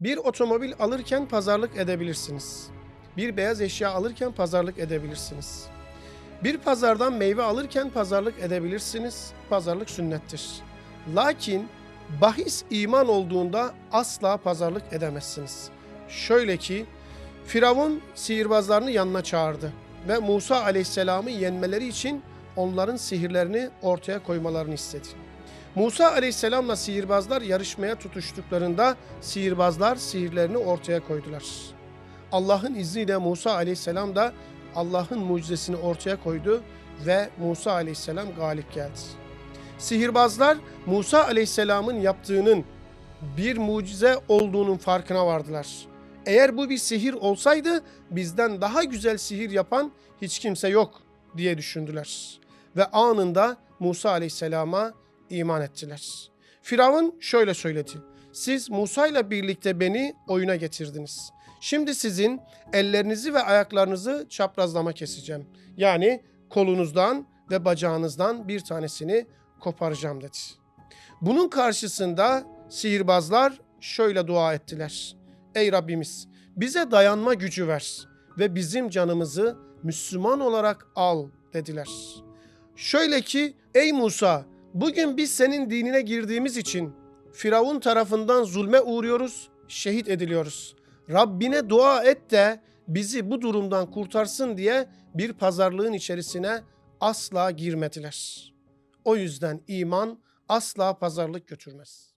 Bir otomobil alırken pazarlık edebilirsiniz. Bir beyaz eşya alırken pazarlık edebilirsiniz. Bir pazardan meyve alırken pazarlık edebilirsiniz. Pazarlık sünnettir. Lakin bahis iman olduğunda asla pazarlık edemezsiniz. Şöyle ki Firavun sihirbazlarını yanına çağırdı ve Musa aleyhisselamı yenmeleri için onların sihirlerini ortaya koymalarını istedi. Musa aleyhisselamla sihirbazlar yarışmaya tutuştuklarında sihirbazlar sihirlerini ortaya koydular. Allah'ın izniyle Musa aleyhisselam da Allah'ın mucizesini ortaya koydu ve Musa aleyhisselam galip geldi. Sihirbazlar Musa aleyhisselamın yaptığının bir mucize olduğunun farkına vardılar. Eğer bu bir sihir olsaydı bizden daha güzel sihir yapan hiç kimse yok diye düşündüler. Ve anında Musa aleyhisselama iman ettiler. Firavun şöyle söyledi. Siz Musa ile birlikte beni oyuna getirdiniz. Şimdi sizin ellerinizi ve ayaklarınızı çaprazlama keseceğim. Yani kolunuzdan ve bacağınızdan bir tanesini koparacağım dedi. Bunun karşısında sihirbazlar şöyle dua ettiler. Ey Rabbimiz bize dayanma gücü ver ve bizim canımızı Müslüman olarak al dediler. Şöyle ki ey Musa bugün biz senin dinine girdiğimiz için Firavun tarafından zulme uğruyoruz, şehit ediliyoruz. Rabbine dua et de bizi bu durumdan kurtarsın diye bir pazarlığın içerisine asla girmediler. O yüzden iman asla pazarlık götürmez.